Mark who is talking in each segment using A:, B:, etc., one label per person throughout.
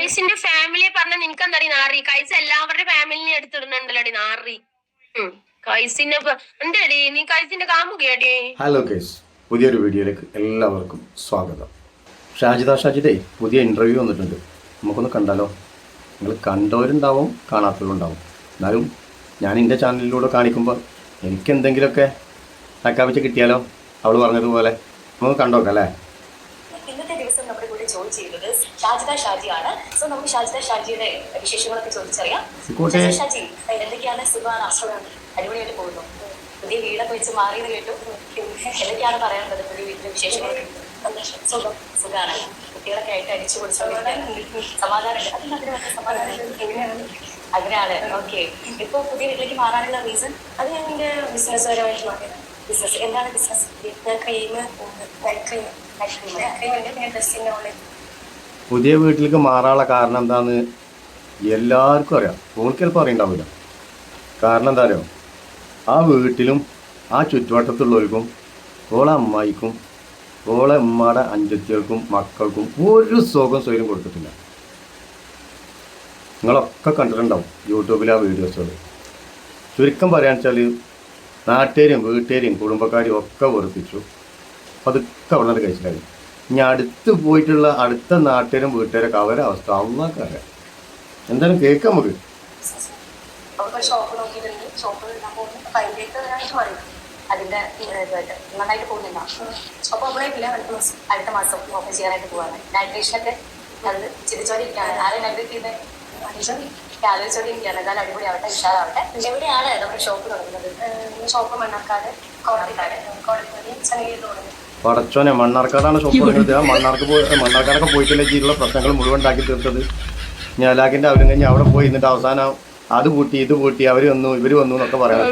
A: കൈസിന്റെ ഫാമിലിയെ പറഞ്ഞ എന്താ നാറി? കൈസ് എല്ലാവരുടെ ഫാമിലിനെ എടുത്തിടുന്നുണ്ടല്ലോടി നാറി. ഉം. കൈസിന്റെ എന്താടി? നീ കൈസിന്റെ കാമുകയാടി
B: ഹലോ കേസ് പുതിയൊരു വീഡിയോയിലേക്ക് എല്ലാവർക്കും സ്വാഗതം. ഷാജിദ ഷാജിദേ പുതിയ ഇന്റർവ്യൂ വന്നിട്ടുണ്ട്. നമുക്കൊന്ന് കണ്ടാലോ? നിങ്ങൾ കണ്ടവരുണ്ടാവും കാണാത്തവരുണ്ടാവും. എന്നാലും ഞാൻ എന്റെ ചാനലിലൂടെ കാണിക്കുമ്പോൾ എനിക്ക് എന്തെങ്കിലുമൊക്കെ തക്കാപ്പിച്ച് കിട്ടിയാലോ? അവൾ പറഞ്ഞതുപോലെ. നമുക്ക് കണ്ടോക്കാം അല്ലേ
C: ഇന്നത്തെ ദിവസം നമ്മുടെ കൂടെ ജോയിൻ ഷാജിത ഷാജിദ ആണ് സോ നമുക്ക് ഷാജിദ ഷാജിയുടെ വിശേഷങ്ങളൊക്കെ ചോദിച്ചറിയാം. ഷാജി എന്തൊക്കെയാണ് സുഖമാണ്? അസുഖം അടിപൊളിയായിട്ട് പോകുന്നു. പുതിയ വീടൊക്കെ വെച്ച് മാറിയെന്ന് കേട്ടു. എന്തൊക്കെയാണ് പറയാനുള്ളത് പുതിയ വീട്ടിലെ വിശേഷങ്ങളൊക്കെ? സുഖം. സുഖമാണ് കുട്ടികളൊക്കെ ആയിട്ട് അടിച്ചു പൊളിച്ചോണ്ടിരിക്കുകയാണ് സമാധാനം സമാധാനം എങ്ങനെയാണ്? അങ്ങനെയാണ്. ഓക്കെ. ഇപ്പൊ പുതിയ വീട്ടിലേക്ക് മാറാനുള്ള റീസൺ?
D: അത് ഞാൻ എന്റെ ബിസിനസ് പരമായിട്ട് മാറിയത്
C: ബിസിനസ് എന്താണ് ബിസിനസ്
D: ക്രീം ക്രീം
B: പുതിയ വീട്ടിലേക്ക് മാറാനുള്ള കാരണം എന്താന്ന് എല്ലാവർക്കും അറിയാം. ഓൾക്ക് ചിലപ്പോൾ അറിയണ്ടാവില്ല. കാരണം എന്താ അറിയാം? ആ വീട്ടിലും ആ ചുറ്റുവട്ടത്തുള്ളവർക്കും ഓളെ അമ്മായിക്കും ഓളെ ഉമ്മയുടെ അഞ്ചത്തികൾക്കും മക്കൾക്കും ഒരു സുഖം സ്വയം കൊടുത്തിട്ടില്ല. നിങ്ങളൊക്കെ കണ്ടിട്ടുണ്ടാവും യൂട്യൂബിലെ ആ വീഡിയോസുകൾ ചുരുക്കം പറയാന്ന് വെച്ചാൽ നാട്ടുകാരെയും വീട്ടുകാരെയും കുടുംബക്കാരെയും ഒക്കെ വെറുപ്പിച്ചു. അതൊക്കെ അവിടെ നിന്ന് കഴിച്ചിട്ടുണ്ടായിരുന്നു ഇനി അടുത്ത് പോയിട്ടുള്ള അടുത്ത നാട്ടുകാരും വീട്ടുകാരൊക്കെ അവരെ അവസ്ഥ. അള്ളാഹ് അറിയാം. എന്തായാലും കേൾക്കാം നമുക്ക്.
D: അപ്പം
C: അതിന്റെ നന്നായിട്ട്
D: ഓപ്പൺ ആയിട്ടില്ല അടുത്ത മാസം
C: ഓപ്പൺ ചെയ്യാനായിട്ട് പോവാണ്. നൈട്രേഷനൊക്കെ അത് ചിരിച്ചോണ്ടിരിക്കുകയാണ്. ആരെ നൈട്രേറ്റ് ചെയ്ത് ആലോചിച്ചോണ്ടിരിക്കുകയാണ് എന്തായാലും അടിപൊളി ആവട്ടെ ഉഷാറാവട്ടെ. എവിടെയാണ് നമ്മുടെ ഷോപ്പ് തുടങ്ങുന്നത്.
D: ഷോപ്പ് മണ്ണാക്കാട് കോടതിക്കാട് കോടതിക്കാട് ചങ്ങയിൽ തുടങ്ങി
B: പടച്ചോനെ മണ്ണാർക്കാടാണ് ഷോപ്പ് തുടങ്ങിയത് ആ മണ്ണാർക്ക് പോയി മണ്ണാർക്കാടൊക്കെ പോയിട്ടില്ല ചെയ്തുള്ള പ്രശ്നങ്ങൾ മുഴുവൻ ഉണ്ടാക്കി തീർത്തത്. ഞാലാക്കിന്റെ അവരും കഴിഞ്ഞ് അവിടെ പോയി എന്നിട്ട് അവസാനം അത് കൂട്ടി ഇത് കൂട്ടി അവർ വന്നു ഇവർ വന്നു എന്നൊക്കെ പറയാം.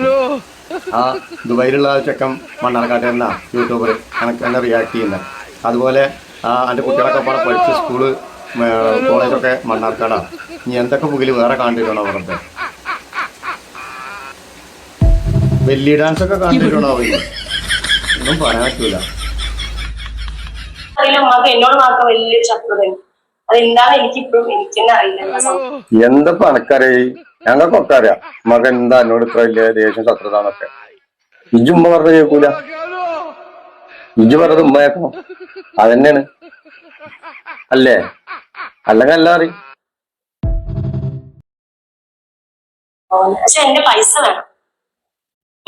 B: ആ ദുബായിലുള്ള ആ ചെക്കൻ മണ്ണാർക്കാട്ടുകാരനാ യൂട്യൂബർ കണക്ക് എന്നെ റിയാക്ട് ചെയ്യുന്ന. അതുപോലെ ആ എന്റെ കുട്ടികളൊക്കെ പാടെ പഠിച്ച സ്കൂൾ കോളേജൊക്കെ മണ്ണാർക്കാടാണ് ഇനി എന്തൊക്കെ പുകിൽ വേറെ കാണിട്ടിട്ടുണ്ടോ അവരുടെ വെല്ലി ഡാൻസ് ഒക്കെ കാണിട്ടിട്ടുണ്ടോ അവർ? ഒന്നും പറയാൻ പറ്റൂല.
D: അറിയില്ല മകൻ എന്നോട് മാത്രം വലിയൊരു ശത്രുതയാണ് അതെന്താണ് എനിക്കിപ്പോഴും എനിക്ക് തന്നെ അറിയില്ല
B: എന്തപ്പോ അനക്കറിയ ഞങ്ങൾക്കൊക്കെ അറിയാം. മകൻ എന്താ എന്നോട് ഇത്ര വലിയ ദേഷ്യം ശത്രുതാന്നൊക്കെ. ഇജു ഉമ്മ പറഞ്ഞ കേൾക്കൂല. ഇജു പറഞ്ഞത് ഉമ്മ കേൾക്കണം. അതന്നെയാണ്. അല്ലേ? അല്ലെങ്കിൽ അല്ല അറിയും.
D: പക്ഷെ എന്റെ പൈസ വേണം.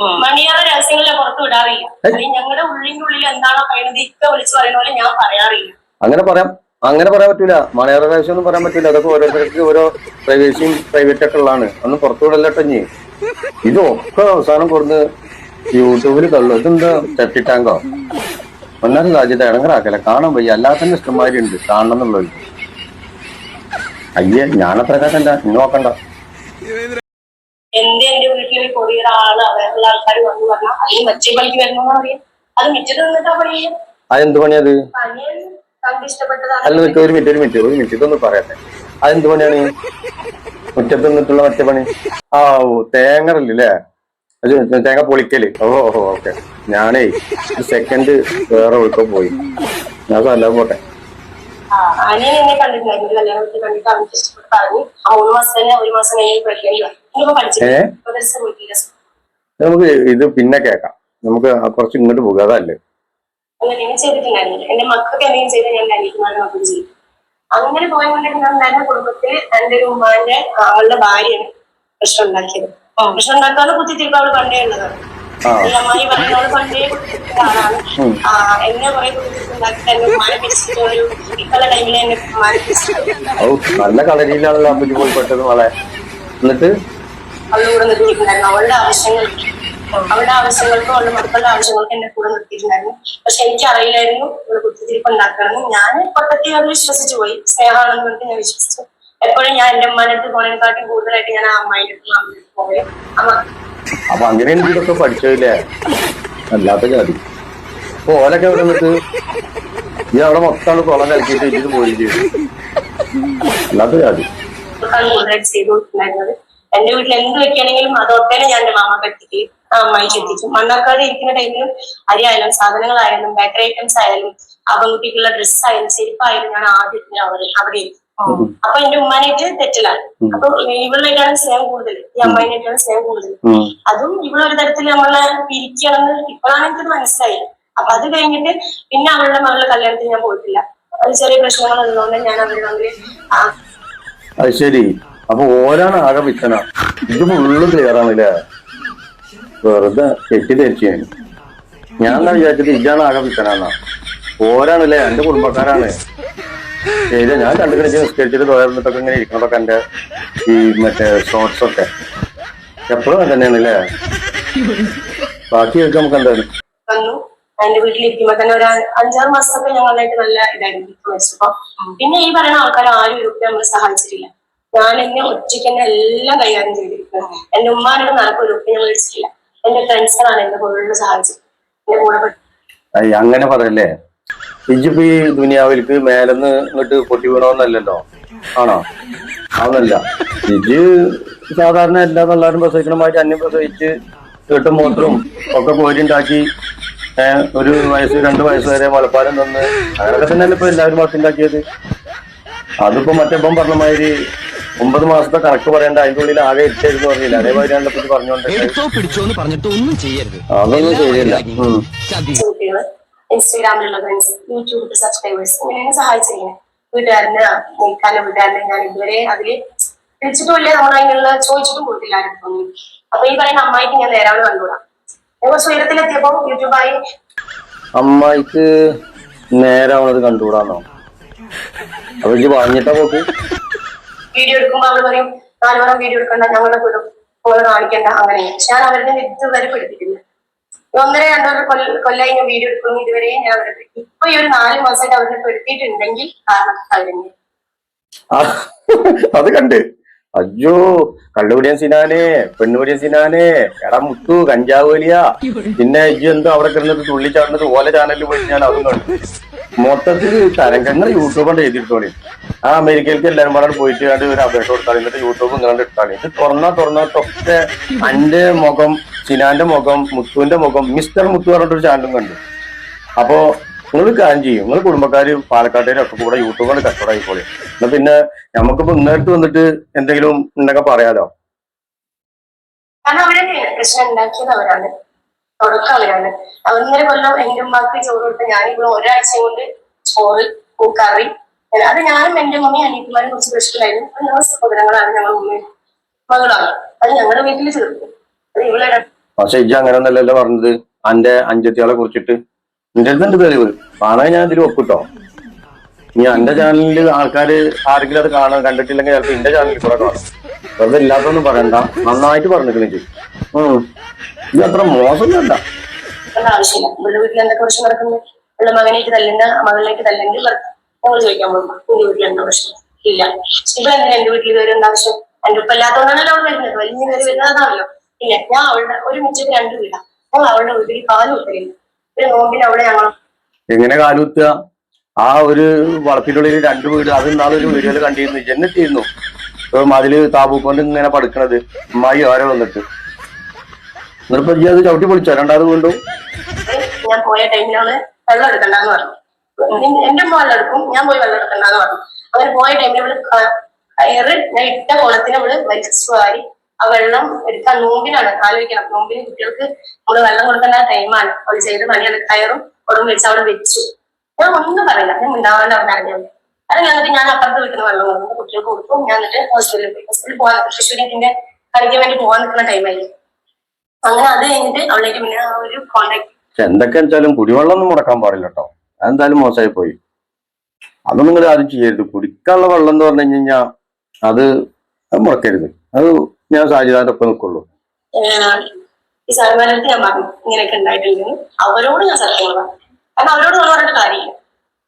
D: മണിയാറ് രഹസ്യങ്ങളെ പുറത്ത് വിടാറില്ല. ഞങ്ങളുടെ ഉള്ളിന്റെ ഉള്ളിൽ എന്താണോ പറയുന്നത് ഇക്ക വിളിച്ചു പറയുന്ന പോലെ ഞാൻ പറയാറില്ല.
B: അങ്ങനെ പറയാം. അങ്ങനെ പറയാൻ പറ്റൂല. മലയാള രഹസ്യം ഒന്നും പറയാൻ പറ്റൂല. അതൊക്കെ ഓരോരുത്തർക്ക് ഓരോ പ്രൈവസിയും പ്രൈവറ്റ് ഒക്കെ ഉള്ളതാണ്. ഒന്നും പുറത്തു വിടല്ലട്ടഞ്ഞ് ഇതൊക്കെ അവസാനം കൊടുന്ന് യൂട്യൂബിൽ തള്ളു. ഇതെന്താ? തെറ്റിട്ടാങ്കോ ഒന്നാലും രാജ്യത്തെ ഇടങ്ങറാക്കല കാണാൻ വയ്യ. അല്ലാത്തന്നെ ഇഷ്ടംമാതിരി ഉണ്ട്. കാണണം എന്നുള്ളത് അയ്യേ ഞാനത്ര കാക്കണ്ട നോക്കണ്ട
D: എന്റെ എന്റെ വീട്ടിൽ ഒരു കൊറിയർ ആൾ അവരുള്ള ആൾക്കാർ വന്നു പറഞ്ഞാൽ അതിന് മറ്റേ പണിക്ക് വരണമെന്ന് അറിയാം. അത് മിച്ചത് നിന്നിട്ടാ പണി
B: അതെന്ത് പണിയത്? അല്ല നിൽക്കുക ഒരു മിനിറ്റ് ഒരു മിനിറ്റ് ഒരു മിനിറ്റ് ഇതൊന്ന് പറയട്ടെ. അതെന്ത് പണിയാണ്? മുറ്റത്ത് നിന്നിട്ടുള്ള മറ്റേ പണി? ആ ഓ തേങ്ങറല്ലേ അത് തേങ്ങ പൊളിക്കൽ. ഓ ഓ ഓക്കെ. ഞാനേ സെക്കൻഡ് വേറെ ഒഴുക്കം പോയി. ഞാൻ അല്ല പോട്ടെ.
D: ആ, അനിയൻ എന്നെ കണ്ടിട്ടുണ്ടായിരുന്നു. കല്യാണത്തിൽ കണ്ടിട്ട് അവർക്ക് ഇഷ്ടപ്പെട്ട് പറഞ്ഞു ആ മൂന്ന് മാസം തന്നെ ഒരു മാസം കഴിഞ്ഞ് പ്രഗ്നന്റ്
B: ഏ? നമുക്ക് ഇത് പിന്നെ കേക്കാം നമുക്ക് കുറച്ച് ഇങ്ങോട്ട് പോകുക അതല്ലേ?
D: അങ്ങനെ ഞാൻ ചെയ്തിട്ടുണ്ടായിരുന്നില്ല. എന്റെ മക്കൾക്ക് എന്തെങ്കിലും ചെയ്താൽ ഞാൻ അനിയന്മാരുടെ മക്കൾ ചെയ്യും. അങ്ങനെ പോയതുകൊണ്ടാണ് എന്റെ കുടുംബത്തിൽ എന്റെ ഒരു ഉമ്മാന്റെ അവളുടെ ഭാര്യയാണ് പ്രശ്നം ഉണ്ടാക്കിയത്. പ്രശ്നം ഉണ്ടാക്കാതെ കുത്തിത്തിരിപ്പ് അവൾ പണ്ടേ ഉള്ളതാണ്. ഈ അമ്മായി പണ്ടേ എന്നെ കുറെ കുത്തിത്തിരിപ്പ് ഉണ്ടാക്കിയിട്ട് എന്നെ ഉമ്മാനെ പിടിച്ചിട്ട് ഒരു ടൈമിൽ എന്നെ ഉമ്മാനെ
B: പിടിച്ചിട്ടുണ്ട് നല്ല കളരിയിലാണല്ലോ പെട്ടത് മോളെ. എന്നിട്ട്?
D: അവളുടെ കൂടെ നിർത്തിയിട്ടുണ്ടായിരുന്നു. അവളുടെ ആവശ്യങ്ങൾ അവളുടെ ആവശ്യങ്ങൾക്കും അവളുടെ മക്കളുടെ ആവശ്യങ്ങൾക്കും എന്റെ കൂടെ നിർത്തിയിട്ടുണ്ടായിരുന്നു. പക്ഷെ എനിക്ക് അറിയില്ലായിരുന്നു അവൾ കുത്തിരിപ്പ് ഉണ്ടാക്കണമെന്ന്. ഞാൻ പൊട്ടത്തി അത് വിശ്വസിച്ചു പോയി. സ്നേഹമാണെന്ന് പറഞ്ഞിട്ട് ഞാൻ വിശ്വസിച്ചു. എപ്പോഴും ഞാൻ എന്റെ അമ്മാന്റെ അടുത്ത് പോണേക്കാട്ടും കൂടുതലായിട്ട് ഞാൻ ആ അമ്മായിന്റെ അടുത്ത് അമ്മയുടെ പോയി അമ്മ.
B: അപ്പൊ അങ്ങനെ എന്തൊക്കെ പഠിച്ചില്ലേ അല്ലാത്ത ജാതി അപ്പൊ ഓലൊക്കെ അവിടെ നിന്നിട്ട്? ഈ അവിടെ മൊത്തം കുളം കലക്കിയിട്ട് ഇത് പോയി ചെയ്തു. അല്ലാത്ത ജാതി
D: ചെയ്തു എന്റെ വീട്ടിൽ എന്ത് വെക്കുകയാണെങ്കിലും അതൊക്കെ ഞാൻ എന്റെ മാമക്ക് എത്തിക്കും അമ്മായിക്ക് എത്തിക്കും മണ്ണാർക്കാട് ഇരിക്കുന്ന ടൈമിലും അരി ആയാലും സാധനങ്ങളായാലും ബേക്കറി ഐറ്റംസ് ആയാലും ആ പെൺകുട്ടിക്കുള്ള ഡ്രസ്സ് ആയാലും ചെരുപ്പായാലും ഞാൻ ആദ്യം അവിടെ അവിടെ അപ്പൊ എന്റെ ഉമ്മാനായിട്ട് തെറ്റിലാണ്. അപ്പൊ ഇവളിലേക്കാണ് സ്നേഹം കൂടുതൽ. ഈ അമ്മേനായിട്ടാണ് സ്നേഹം കൂടുതൽ. അതും ഇവളൊരു തരത്തിൽ നമ്മളെ പിരിക്കണമെന്ന് ഇപ്പോഴാണ് എനിക്കത് മനസ്സിലായത് അപ്പൊ അത് കഴിഞ്ഞിട്ട് പിന്നെ അവളുടെ മകളുടെ കല്യാണത്തിന് ഞാൻ പോയിട്ടില്ല. അത് ചെറിയ പ്രശ്നങ്ങൾ ഉള്ളതുകൊണ്ട് ഞാൻ അവരുടെ തമ്മിൽ
B: അത് ശരി. അപ്പൊ ഓരാണ് ആകെ വിത്തന ഇത് ഫുള്ള് ക്ലിയർ വെറുതെ തെറ്റിദ്ധരിച്ചു ഞാൻ ഞാൻ എന്താ വിചാരിച്ചത്? ഇജാണ് ആകെ വിത്തനാന്നാ ഓരാണല്ലേ? എന്റെ കുടുംബക്കാരാണ്. ശരി ഞാൻ കണ്ടു കഴിച്ച് നിസ്കരിച്ചിട്ട് തോന്നിട്ടൊക്കെ ഇങ്ങനെ ഇരിക്കണതൊക്കെ എന്റെ ഈ മറ്റേ ഷോർട്സ് ഒക്കെ. എപ്പോഴും തന്നെയാണ് അല്ലേ ബാക്കി കേൾക്കാം നമുക്ക്
D: എന്താണ് എന്റെ വീട്ടിലിരിക്കുമ്പോ തന്നെ ഒരു അഞ്ചാറ് മാസമൊക്കെ ഞങ്ങളായിട്ട് നല്ല ഇതായിരുന്നു. പിന്നെ ഈ പറയുന്ന ആൾക്കാർ ആരും ഇതൊക്കെ നമ്മളെ സഹായിച്ചിട്ടില്ല. ഞാൻ എന്നെ ഒറ്റയ്ക്ക് തന്നെ എല്ലാം കൈകാര്യം ചെയ്തിരിക്കുന്നത് എന്റെ ഉമ്മാരോട് നടക്കും ഒരു ഒപ്പിനെ മേടിച്ചിട്ടില്ല എന്റെ സഹായിച്ചത്. എന്റെ കൂടെ
B: സഹായിച്ചത് അങ്ങനെ പറയല്ലേ? ഈ ദുനിയാവിലേക്ക് മേലെന്ന് ഇങ്ങോട്ട് പൊട്ടി വീണോന്നല്ലല്ലോ? ആണോ? അതൊന്നല്ല ഇജ് സാധാരണ എല്ലാ പിള്ളേരും പ്രസവിക്കണമായിട്ട് അന്യം പ്രസവിച്ച് കെട്ടും മൂത്രവും ഒക്കെ കോരിണ്ടാക്കി ഒരു വയസ്സ് രണ്ട് വയസ്സ് വരെ മുലപ്പാലം തന്ന് അങ്ങനൊക്കെ തന്നെയല്ലേ ഇപ്പൊ എല്ലാവരും വളർത്തിണ്ടാക്കിയത്? അതിപ്പോ മറ്റേപ്പം പറഞ്ഞ മാതിരി ഒമ്പത് മാസത്തെ കണക്ക് പറയണ്ട അതിന്റെ ഉള്ളിൽ ആകെ ഇട്ടായിരുന്നു പറഞ്ഞില്ല? അതേപോലെ
E: എടുത്തോ പിടിച്ചോ എന്ന് പറഞ്ഞിട്ട് ഒന്നും ചെയ്യരുത്.
B: അതൊന്നും ശരിയല്ല
D: ഇൻസ്റ്റാഗ്രാമിലുള്ള ഫ്രണ്ട്സ് യൂട്യൂബിൽ സബ്സ്ക്രൈബേഴ്സ് ഇങ്ങനെയാണ് സഹായിച്ചിരിക്കുന്നത് വീട്ടുകാരനെ നീക്കാനും വീട്ടുകാരനെ ഞാൻ ഇതുവരെ അതിൽ വിളിച്ചിട്ടുമില്ല നമ്മൾ അതിനുള്ള ചോദിച്ചിട്ടും പോയിട്ടില്ല ആരും അപ്പൊ ഈ പറയുന്ന അമ്മായിക്ക് ഞാൻ നേരാവണ് കണ്ടുകൂടാം. ഞാൻ കുറച്ച് ഉയരത്തിലെത്തിയപ്പോ യൂട്യൂബായി.
B: അമ്മായിക്ക് നേരാവണത് കണ്ടുകൂടാന്നോ? അപ്പൊ ഇജ്ജ് പറഞ്ഞിട്ടാ പോക്ക്.
D: വീഡിയോ എടുക്കുമ്പോൾ അവർ പറയും നാല് പേരും വീഡിയോ എടുക്കണ്ട ഞങ്ങളെ വിടും പോലെ കാണിക്കണ്ട അങ്ങനെ. ഞാൻ അവരുടെ ഇതുവരെ പഠിപ്പിക്കില്ല ഒന്നര രണ്ടോ കൊല്ല കൊല്ലായി ഞാൻ വീഡിയോ എടുക്കുന്നു ഇതുവരെ ഞാൻ അവരുടെ. ഇപ്പൊ ഈ ഒരു നാല് മാസമായിട്ട് അവരെ പെടുത്തിയിട്ടുണ്ടെങ്കിൽ കാരണം അവരെന്നെ
B: ആ, അത് കണ്ട്. അയ്യോ കള്ളുപിടിയൻ സിനാനെ പെണ്ണുപിടിയൻ സിനാനെ എടാ മുത്തു കഞ്ചാവ് വലിയ. പിന്നെ അയ്യോ എന്തോ അവിടെ കിടന്നിട്ട് തുള്ളിച്ചാടുന്നത് ഓല ചാനലിൽ പോയിട്ട് ഞാൻ അതും കണ്ടു. മൊത്തത്തിൽ തരംഗങ്ങൾ യൂട്യൂബ് കൊണ്ട് എഴുതിയിട്ടോളി ആ അമേരിക്കയിലേക്ക് എല്ലാവരും പറഞ്ഞു പോയിട്ട് ഒരു അപേക്ഷ കൊടുത്താൽ എന്നിട്ട് യൂട്യൂബ് ഇങ്ങനെ ഇട്ടാണ് ഇത് തുറന്നാ തുറന്നിട്ടൊക്കെ അന്റെ മുഖം സിനാന്റെ മുഖം മുത്തുവിന്റെ മുഖം മിസ്റ്റർ മുത്തു പറഞ്ഞിട്ടൊരു ചാനലും കണ്ടു. അപ്പോ നിങ്ങൾ കാര്യം ചെയ്യും. നിങ്ങൾ കുടുംബക്കാര് പാലക്കാട്ടുകാരും ഒക്കെ കൂടെ യൂട്യൂബ് കൊണ്ട് കച്ചവടമായിക്കോളി എന്നാ പിന്നെ നമുക്കിപ്പോ ഇന്നേരത്ത് വന്നിട്ട് എന്തെങ്കിലും ഉണ്ടൊക്കെ പറയാലോ?
D: കാരണം അവരാണ്. തുടക്കം അവരാണ്. കൊല്ലം എന്റെ ഉമ്മാക്ക് ചോറ് കൊടുത്ത് ഞാനിവിടെ ഒരാഴ്ച കൊണ്ട് ചോറ് കറി അത് ഞാനും എന്റെ മമ്മി അനിയത്തിമാരും കുറച്ച് പ്രശ്നമായിരുന്നു. ഞങ്ങൾ സഹോദരങ്ങളാണ് ഞങ്ങൾ ഉമ്മയും മകളാണ്. അത് ഞങ്ങളുടെ വീട്ടിൽ ചേർത്തു അത് ഇവിടെ
B: പക്ഷെ ഇജ്ജ് അങ്ങനെ ഒന്നല്ലല്ലോ പറഞ്ഞത്. അന്റെ അഞ്ചത്തിയാളെ കുറിച്ചിട്ട്. എന്റെ അടുത്തുണ്ട് തെളിവ് കാണാൻ ഞാൻ ഇതിൽ ഒപ്പിട്ടോ? ഇനി എന്റെ ചാനലിൽ ആൾക്കാര് ആരെങ്കിലും അത് കാണാൻ കണ്ടിട്ടില്ലെങ്കിൽ ചിലപ്പോ എന്റെ ചാനലിൽ കൂടെ കാണും. വെറുതെ ഇല്ലാത്തൊന്നും പറയണ്ട. നന്നായിട്ട് പറഞ്ഞിരിക്കണേ ഉം. ഇത് അത്ര മോശമൊന്നുമല്ല.
D: ആവശ്യമില്ല. വീട്ടിൽ എന്തൊക്കെ പ്രശ്നം നടക്കുന്നു? ഉള്ള മകനേക്ക് തല്ലുന്ന മകളിലേക്ക് തല്ലെങ്കിൽ ചോദിക്കാൻ പോകും എന്റെ വീട്ടിൽ എന്താ പ്രശ്നം? ഇല്ല. ഇവിടെ എന്തിനാ എന്റെ വീട്ടിൽ കയറേണ്ട ആവശ്യം എന്റെ ഉപ്പ ഇല്ലാത്തതുകൊണ്ടാണല്ലോ അവൾ വരുന്നത് വലിയ കയറി വരുന്നതാണല്ലോ. ഇല്ല ഞാൻ അവളുടെ ഒരു മിച്ചത്തിൽ രണ്ട് വീടാ. അപ്പോൾ അവളുടെ വീട്ടിൽ കാലും ഉത്തരയില്ല ഒരു നോമ്പിന് അവിടെ ഞങ്ങൾ
B: എങ്ങനെ കാലുത്തുക ആ ഒരു വളപ്പിനുള്ളിൽ രണ്ട് വീട് അത് ഇന്നാളൊരു വീഡിയോയിൽ കണ്ടിരുന്നു. ജന്നിട്ടിരുന്നു അതിൽ താപൂക്കൊണ്ട് ഇങ്ങനെ പടുക്കണത്. അമ്മായി ആരോ വന്നിട്ട്. എന്നിട്ടിപ്പോ അത് ചവിട്ടി പൊളിച്ചോ? രണ്ടാമത് വീണ്ടും?
D: ഞാൻ പോയ ടൈമിലാണ് വെള്ളം എടുക്കണ്ടെന്ന് പറഞ്ഞു. എന്റെ വെള്ളം എടുക്കും. ഞാൻ പോയി വെള്ളം എടുക്കണ്ടെന്ന് പറഞ്ഞു അങ്ങനെ പോയ ടൈമിൽ ഇവൾ ക- കയറ് ഞാൻ ഇട്ട കുളത്തിന് ഇവൾ വലിച്ചു വാരി ആ വെള്ളം എടുക്കാൻ നോമ്പിനാണ് ആലോചിക്കണം നോമ്പിന് കുട്ടികൾക്ക് നമ്മൾ വെള്ളം കൊടുക്കേണ്ട ടൈമാണ് അവൾ ചെയ്ത് പണിയാണ്. കയറും ഉടമ്പ് വെച്ച് അവിടെ വെച്ചു. ഞാൻ ഒന്നും പറയില്ല. ഞാൻ ഉണ്ടാവാണ്ട് അവിടെ അറിഞ്ഞത് അത് ഞങ്ങൾക്ക് ഞാൻ അപ്പുറത്ത് വീട്ടിൽ നിന്ന് വെള്ളം കൊടുക്കും കുട്ടികൾക്ക് കൊടുക്കും ഞാൻ എന്നിട്ട് ഹോസ്പിറ്റലിൽ പോയി. ഹോസ്പിറ്റലിൽ പോകാൻ തൃശ്ശൂരിന്റെ കളിക്കാൻ വേണ്ടി പോകാൻ നിൽക്കുന്ന ടൈമായിരുന്നു അങ്ങനെ അത് കഴിഞ്ഞിട്ട് അവളേക്ക് പിന്നെ ആ ഒരു കോണ്ടാക്ട്
B: എന്തൊക്കെ വെച്ചാലും കുടിവെള്ളം ഒന്നും മുടക്കാൻ പാടില്ല കേട്ടോ. അതെന്തായാലും മോശമായി പോയി അതൊന്നും നിങ്ങൾ ആരും ചെയ്യരുത്. കുടിക്കാനുള്ള വെള്ളം എന്ന് പറഞ്ഞു കഴിഞ്ഞാൽ അത് മുടക്കരുത് അത് ഞാൻ സാജിദാന്റെ ഒപ്പം നിൽക്കുള്ളൂ
D: ഈ അടുത്ത് ഞാൻ പറഞ്ഞു ഇങ്ങനെയൊക്കെ അവരോട് ഞാൻ സത്യങ്ങൾ പറഞ്ഞു കാരണം അവരോട് നമ്മൾ പറഞ്ഞിട്ട് കാര്യമില്ല.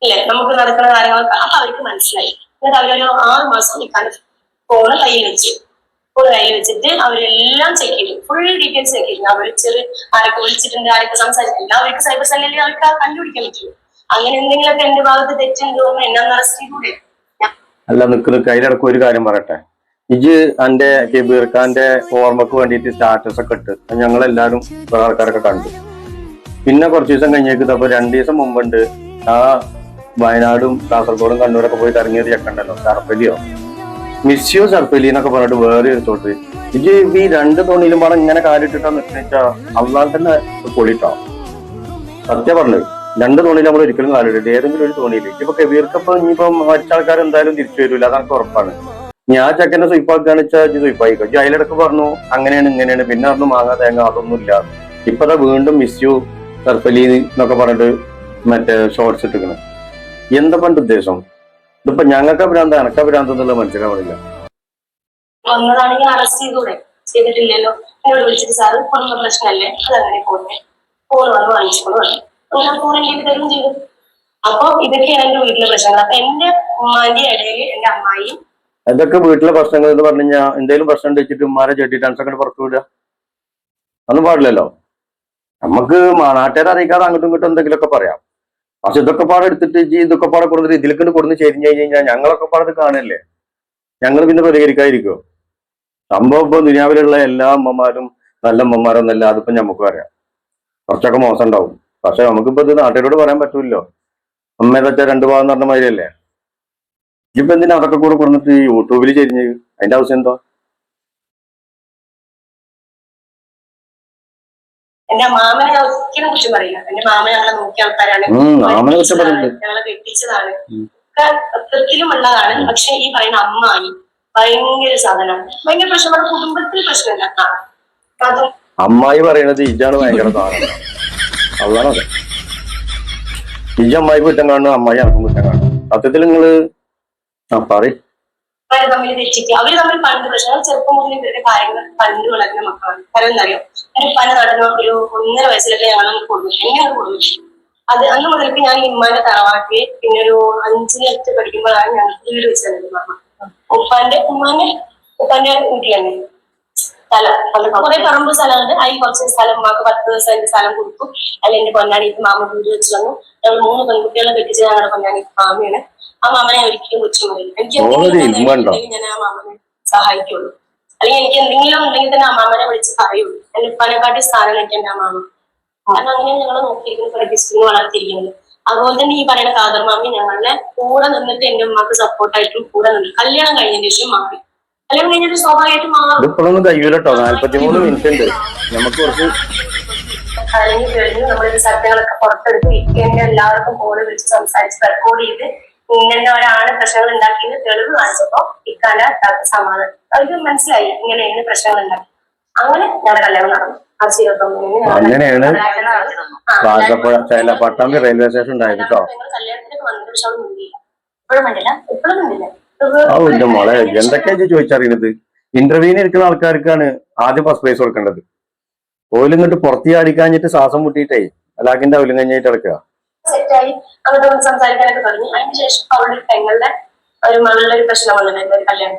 D: ഇല്ലേ? നമുക്ക് നടക്കുന്ന കാര്യങ്ങളൊക്കെ അപ്പൊ അവർക്ക് മനസ്സിലായി. എന്നിട്ട് അവരൊരു ആറ് മാസം നിൽക്കാൻ ഫോണ് കയ്യിൽ വെച്ചു ഫോൺ കയ്യിൽ വെച്ചിട്ട് അവരെല്ലാം ചെക്ക് ചെയ്തു. ഫുൾ ഡീറ്റെയിൽസ് ചെക്ക് ചെയ്തു. അവർ ചെറിയ ആരൊക്കെ വിളിച്ചിട്ടുണ്ട് ആരൊക്കെ സംസാരിച്ചു അവർക്ക് സൈബർ സെല്ലിൽ അവർക്ക് കണ്ടുപിടിക്കാൻ പറ്റുള്ളൂ അങ്ങനെ എന്തെങ്കിലുമൊക്കെ എന്റെ ഭാഗത്ത് തെറ്റുണ്ടോ എന്ന് ചെയ്തൂടെ
B: അല്ല നിക്ക് നിക്ക് ഒരു കാര്യം പറയട്ടെ. ഇജ് എന്റെ കെബീർ ഖാന്റെ ഓർമ്മക്ക് വേണ്ടിയിട്ട് സ്റ്റാറ്റസ് ഒക്കെ ഇട്ട് ഞങ്ങൾ എല്ലാവരും കുറെ ആൾക്കാരൊക്കെ കണ്ടു. പിന്നെ കുറച്ച് ദിവസം കഴിഞ്ഞേക്ക് അപ്പൊ രണ്ടു ദിവസം മുമ്പുണ്ട്. ആ വയനാടും കാസർഗോഡും കണ്ണൂരൊക്കെ പോയി കറങ്ങിയത് ചെക്കണ്ടല്ലോ സർപ്പലിയോ? മിസ് യു സർപ്പലി എന്നൊക്കെ പറഞ്ഞിട്ട് വേറെ ഒരു തോട്ട്. ഇജ് ഈ രണ്ട് തോണിയിലും പാടെ ഇങ്ങനെ കാലിട്ടിട്ടാ വെച്ചാൽ അള്ളാൻ തന്നെ പൊളിട്ടോ? സത്യം പറഞ്ഞത്. രണ്ട് തോണിയിൽ നമ്മൾ ഒരിക്കലും കാലിടരുത് ഏതെങ്കിലും ഒരു തോണിയിൽ. ഇപ്പൊ കബീർക്കപ്പം ഇനിയിപ്പം മറ്റ ആൾക്കാർ എന്തായാലും തിരിച്ചു വരില്ല അതൊക്കെ ഉറപ്പാണ്. ഞാൻ ചെക്കനെ സ്വയ്പാക്കുകയാണ് വെച്ചാൽ സ്വയ്പായിക്കോ അതിലിടക്ക് പറഞ്ഞു അങ്ങനെയാണ് ഇങ്ങനെയാണ്. പിന്നെ പറഞ്ഞു മാങ്ങാ തേങ്ങ അതൊന്നും ഇല്ല ഇപ്പതാ വീണ്ടും മിസ് യു സർഫലി എന്നൊക്കെ പറഞ്ഞിട്ട് മറ്റേ ഷോർട്സ് ഇട്ടിക്കണം എന്താ പണ്ട് ഉദ്ദേശം? ഇതിപ്പോ ഞങ്ങൾക്ക് ഭ്രാന്ത് എനക്ക ഭ്രാന്ത് എന്നുള്ള മനസ്സിലാവണില്ല
D: വന്നതാണെങ്കിൽ അറസ്റ്റ് ചെയ്തൂടെ? ചെയ്തിട്ടില്ലല്ലോ. വിളിച്ചിട്ട് സാറ് പ്രശ്നമല്ലേ. അതങ്ങനെ പോകുന്നേ ഫോൺ വന്ന് വാങ്ങിച്ചുകൊണ്ട് അങ്ങനെ ഫോൺ എനിക്ക് തരും ചെയ്തു? അപ്പൊ ഇതൊക്കെയാണ് എന്റെ വീട്ടിലെ പ്രശ്നങ്ങൾ. അപ്പൊ എന്റെ ഉമ്മാന്റെ ഇടയിൽ എന്റെ അമ്മായിയും
B: എന്തൊക്കെ വീട്ടിലെ പ്രശ്നങ്ങൾ എന്ന് പറഞ്ഞു കഴിഞ്ഞാൽ എന്തെങ്കിലും പ്രശ്നം വെച്ചിട്ട് ഉമ്മാരെ ചെട്ടി ഡാൻസൊക്കെ പുറത്തു വിടുക. അതൊന്നും പാടില്ലല്ലോ. നമുക്ക് നാട്ടുകാരെ അറിയിക്കാതെ അങ്ങോട്ടും ഇങ്ങോട്ടും എന്തെങ്കിലുമൊക്കെ പറയാം. പക്ഷെ ഇതൊക്കെ പാടെ എടുത്തിട്ട് ഇതൊക്കെ പാടെ കൊടുത്തിട്ട് ഇതിലേക്ക് ചെരിഞ്ഞു കഴിഞ്ഞ് കഴിഞ്ഞാൽ ഞങ്ങളൊക്കെ പാടെ കാണല്ലേ? ഞങ്ങൾ പിന്നെ പ്രതികരിക്കാതിരിക്കുമോ സംഭവം ഇപ്പൊ ദുനിയാവിലുള്ള എല്ലാ അമ്മമാരും നല്ല അമ്മമാരൊന്നല്ല അതിപ്പോ നമുക്ക് അറിയാം. കുറച്ചൊക്കെ മോശം ഉണ്ടാവും. പക്ഷെ നമുക്കിപ്പോ ഇത് നാട്ടുകാരോട് പറയാൻ പറ്റൂല്ലോ. അമ്മേന്ന് വെച്ചാൽ രണ്ടു ഭാഗം എന്ന് പറഞ്ഞ മാതിരിയല്ലേ? ഇപ്പൊ എന്തിനാ അതൊക്കെ കൂടെ കൊടുത്തിട്ട് യൂട്യൂബിൽ ചെരിഞ്ഞ്? അതിന്റെ ആവശ്യം എന്താ?
D: എന്റെ മാമനെ ഒരിക്കലും കുറ്റം പറയില്ല. എന്റെ മാമൻ ഞങ്ങളെ നോക്കിയ ആൾക്കാരാണ്. ഞങ്ങളെ കെട്ടിച്ചതാണ് പക്ഷെ ഈ പറയുന്ന അമ്മായി ഭയങ്കര സാധനമാണ് ഭയങ്കര പ്രശ്നം. കുടുംബത്തിൽ.
B: അമ്മായി പറയണത് ഇതാണ് ഭയങ്കര സാധനം. അതാണത് ഇജ അമ്മായി കുറ്റം കാണുന്നു അമ്മായി കുറ്റം കാണുന്നു. സത്യത്തിൽ നിങ്ങൾ ആ പറ
D: പണ്ട് മുതൽ കാര്യങ്ങൾ ഒരു ഒന്നര അത് അന്ന് മുതൽക്ക് ഞാൻ ഇമ്മാന്റെ തറവാട്ടിൽ പിന്നെ ഒരു അഞ്ചിലെട്ട് പഠിക്കുമ്പോഴാണ് ഞങ്ങൾക്ക് വീട് വെച്ചത് ഉപ്പാന്റെ ഉമ്മാന്റെ ഉപ്പാന്റെ വീട്ടിലാണ് സ്ഥലം കുറെ പറമ്പ് സ്ഥലമുണ്ട് അതിൽ കുറച്ച് സ്ഥലം മാക്ക് പത്ത് ദിവസം സ്ഥലം കൊടുക്കും. അതിൽ എന്റെ പൊന്നാണിക്ക് മാമ വീട് വെച്ച് തന്നു ഞങ്ങൾ മൂന്ന് പെൺകുട്ടികളെ കെട്ടിച്ച് ഞങ്ങളുടെ പൊന്നാണിക്ക് മാമയാണ്. ആ മാമനെ ഒരിക്കലും കൊച്ചു എനിക്ക് ഞാൻ ആ മാമനെ സഹായിക്കുള്ളൂ. അല്ലെങ്കിൽ എനിക്ക് എന്തെങ്കിലും ഉണ്ടെങ്കിൽ തന്നെ ആ മാമനെ വിളിച്ച് പറയുള്ളൂ. എന്റെ ഉപ്പാനെക്കാട്ടി സ്ഥാനം എനിക്ക് എന്റെ ആ മാമ. കാരണം അങ്ങനെ ഞങ്ങൾ നോക്കിയിരിക്കുന്നു പഠിപ്പിച്ചിരിക്കുന്നു വളർത്തിയിരിക്കുന്നത്. അതുപോലെ തന്നെ ഈ പറയുന്ന കാദർ മാമി ഞങ്ങളെ കൂടെ നിന്നിട്ട് എന്റെ ഉമ്മക്ക് സപ്പോർട്ടായിട്ടും കൂടെ നിന്നിട്ട് കല്യാണം കഴിഞ്ഞതിന് ശേഷം മാറി. കല്യാണം കഴിഞ്ഞിട്ട് സ്വാഭാവികമായിട്ട് മാറും.
B: ഇതിപ്പോഴൊന്നും കഴിയൂലട്ടോ. നാല്പത്തിമൂന്ന് മിനിറ്റ് ഉണ്ട് നമുക്ക് കുറച്ച്
D: കഴിഞ്ഞു കഴിഞ്ഞു നമ്മളിത് സത്യങ്ങളൊക്കെ പുറത്തെടുത്ത് വീക്കെൻഡ് എല്ലാവർക്കും കോൾ വിളിച്ച് സംസാരിച്ച് റെക്കോർഡ് ചെയ്ത് ഇങ്ങനെ ഒരാണ് പ്രശ്നങ്ങൾ ഉണ്ടാക്കിയത്. തെളിവ് കാണിച്ചപ്പോ ഇക്കാന്റെ അത്താക്ക് സമാധാനം. അവർക്ക് മനസ്സിലായി ഇങ്ങനെയാണ് പ്രശ്നങ്ങൾ ഉണ്ടാക്കി. അങ്ങനെ ഞങ്ങളുടെ കല്യാണം നടന്നു.
B: അങ്ങനെയാണ് പട്ടാമ്പി റെയിൽവേ സ്റ്റേഷൻ ഉണ്ടായിരുന്നു കേട്ടോ
D: കല്യാണത്തിലേക്ക് വന്നിട്ട് പക്ഷെ അവിടെ നിന്നില്ല ഇപ്പോഴും വേണ്ടില്ല ഇപ്പോഴും നിന്നില്ല
B: ആ എന്റെ മോളെ. എന്തൊക്കെയാ ചോദിച്ചറിയണത്? ഇന്റർവ്യൂവിന് ഇരിക്കുന്ന ആൾക്കാർക്കാണ് ആദ്യം ഫസ്റ്റ് പ്രൈസ് കൊടുക്കേണ്ടത്. ഓയിലും ഇങ്ങോട്ട് പുറത്തി അടിക്കാഞ്ഞിട്ട് ശ്വാസം മുട്ടിയിട്ടേ അലാഖിന്റെ അവലും കഴിഞ്ഞിട്ട്
D: സെറ്റായി അങ്ങോട്ട് സംസാരിക്കാനൊക്കെ തുടങ്ങി. അവളുടെ പെങ്ങളുടെ ഒരു മകളുടെ ഒരു പ്രശ്നം വന്നിട്ടുണ്ടായിരുന്നു ഒരു കല്യാണം.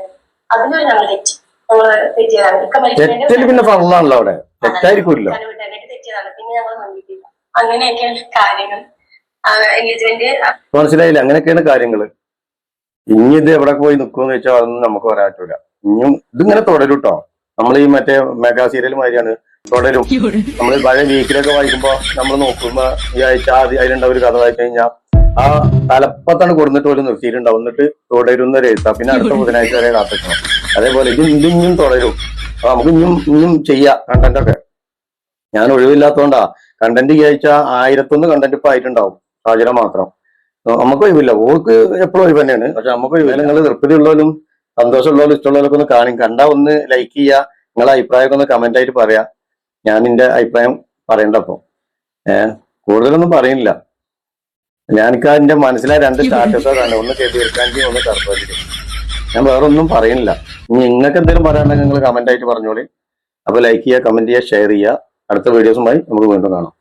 D: അതിലൊരു ഞങ്ങൾ തെറ്റി. ഞങ്ങൾ തെറ്റിയതാണ്. ഇക്ക മരിക്കുന്നതിന്റെ
B: പിന്നെ പറഞ്ഞാണല്ലോ അവിടെ. തെറ്റായിരിക്കുമല്ലോ
D: തെറ്റിയതാണ് പിന്നെ ഞങ്ങൾ അങ്ങനെയൊക്കെയാണ് കാര്യങ്ങൾ. എൻഗേജ്മെന്റ്
B: മനസ്സിലായില്ല? അങ്ങനെയൊക്കെയാണ് കാര്യങ്ങൾ. ഇനി ഇത് എവിടെ പോയി നിൽക്കുമെന്ന് വെച്ചാൽ അതൊന്നും നമുക്ക് പറയാൻ പറ്റൂല. ഇനിയും ഇതിങ്ങനെ തുടരും കേട്ടോ നമ്മൾ ഈ മറ്റേ മെഗാ സീരിയൽ മാതിരിയാണ്. തുടരും. നമ്മൾ പഴയ വീക്കിലൊക്കെ വായിക്കുമ്പോ നമ്മൾ നോക്കുമ്പോ ഈ ആഴ്ച അതിലുണ്ടാവും ഒരു കഥ വായിച്ചു കഴിഞ്ഞാൽ ആ തലപ്പത്താണ് കൊടുത്തിട്ട് പോലും നിർത്തിയിട്ടുണ്ടാവും. എന്നിട്ട് തുടരുന്ന ഒരു എഴുത്താ. പിന്നെ അടുത്ത ബുധനാഴ്ച വരെ കാത്തിക്കണം അതേപോലെ ഇത് ഇന്നും ഇനിയും തുടരും. നമുക്ക് ഇനിയും ഇനിയും ചെയ്യാം കണ്ടന്റ് ഒക്കെ ഞാൻ ഒഴിവില്ലാത്തോണ്ടാ. കണ്ടന്റ് ഈ ആയിരത്തൊന്ന് കണ്ടന്റ് ഇപ്പൊ ആയിട്ടുണ്ടാവും. സാഹചര്യം മാത്രം. നമുക്ക് ഒഴിവില്ല. ഓർക്ക് എപ്പോഴും ഒഴിവ് തന്നെയാണ് പക്ഷെ നമുക്ക് ഒഴിവില്ല. നിങ്ങൾ തൃപ്തിയുള്ളവരും സന്തോഷമുള്ളവരും ഇഷ്ടമുള്ളവരൊക്കെ ഒന്ന് കാണും കണ്ടാ ഒന്ന് ലൈക്ക് ചെയ്യുക നിങ്ങളെ അഭിപ്രായമൊക്കെ ഒന്ന് കമന്റ് ആയിട്ട് പറയാ. ഞാൻ നിന്റെ അഭിപ്രായം പറയണ്ട അപ്പൊ ഏഹ് കൂടുതലൊന്നും പറയുന്നില്ല. ഞാനിക്ക് എന്റെ മനസ്സിലായ രണ്ട് സ്റ്റാറ്റസോ തന്നെ ഒന്ന് കെതിർക്കാന്റെ ഒന്ന് തർക്കമായിരിക്കും ഞാൻ വേറെ ഒന്നും പറയുന്നില്ല നിങ്ങൾക്ക് എന്തെങ്കിലും പറയാനുണ്ടെങ്കിൽ നിങ്ങൾ കമന്റ് ആയിട്ട് പറഞ്ഞോളി. അപ്പൊ ലൈക്ക് ചെയ്യുക കമന്റ് ചെയ്യുക ഷെയർ ചെയ്യുക അടുത്ത വീഡിയോസുമായി നമുക്ക് വീണ്ടും കാണാം.